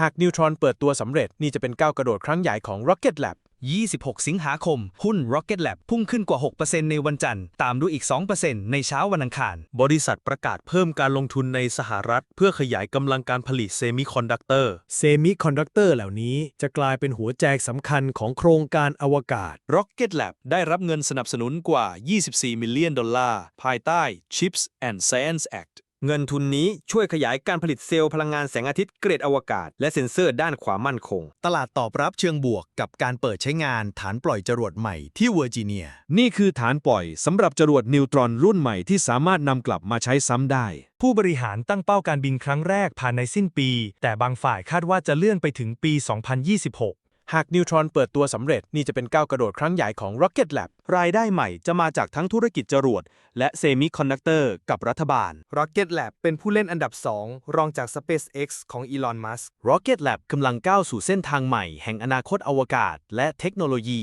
หากนิวทรอนเปิดตัวสำเร็จนี่จะเป็นก้าวกระโดดครั้งใหญ่ของ Rocket Lab 26 สิงหาคม หุ้น Rocket Lab พุ่งขึ้นกว่า 6%ในวันจันทร์ ตามด้วยอีก 2%ในเช้าวันอังคาร บริษัทประกาศเพิ่มการลงทุนในสหรัฐ เพื่อขยายกำลังการผลิตเซมิคอนดักเตอร์ เซมิคอนดักเตอร์เหล่านี้จะกลายเป็นหัวใจสำคัญของโครงการอวกาศ Rocket Lab ได้รับเงินสนับสนุนกว่า 24 มิลเลียนดอลลาร์ ภายใต้ Chips and Science Act เงินทุนนี้ช่วยขยายการผลิตเซลล์พลังงานแสงอาทิตย์เกรดอวกาศ และเซ็นเซอร์ด้านความมั่นคง ตลาดตอบรับเชิงบวกกับการเปิดใช้งานฐานปล่อยจรวดใหม่ที่เวอร์จิเนีย นี่คือฐานปล่อยสำหรับจรวดนิวตรอนรุ่นใหม่ที่สามารถนำกลับมาใช้ซ้ำได้ ผู้บริหารตั้งเป้าการบินครั้งแรกภายในสิ้นปี แต่บางฝ่ายคาดว่าจะเลื่อนไปถึงปี 2026 หากนิวทรอนเปิดตัวสำเร็จนี่จะเป็นก้าวกระโดดครั้งใหญ่ของ Rocket Lab รายได้ใหม่จะมาจากทั้งธุรกิจจรวด และเซมิคอนดักเตอร์กับรัฐบาล Rocket Lab เป็นผู้เล่นอันดับ 2 รองจาก SpaceX ของ Elon Musk Rocket Lab กำลังก้าวสู่เส้นทางใหม่แห่งอนาคตอวกาศและเทคโนโลยี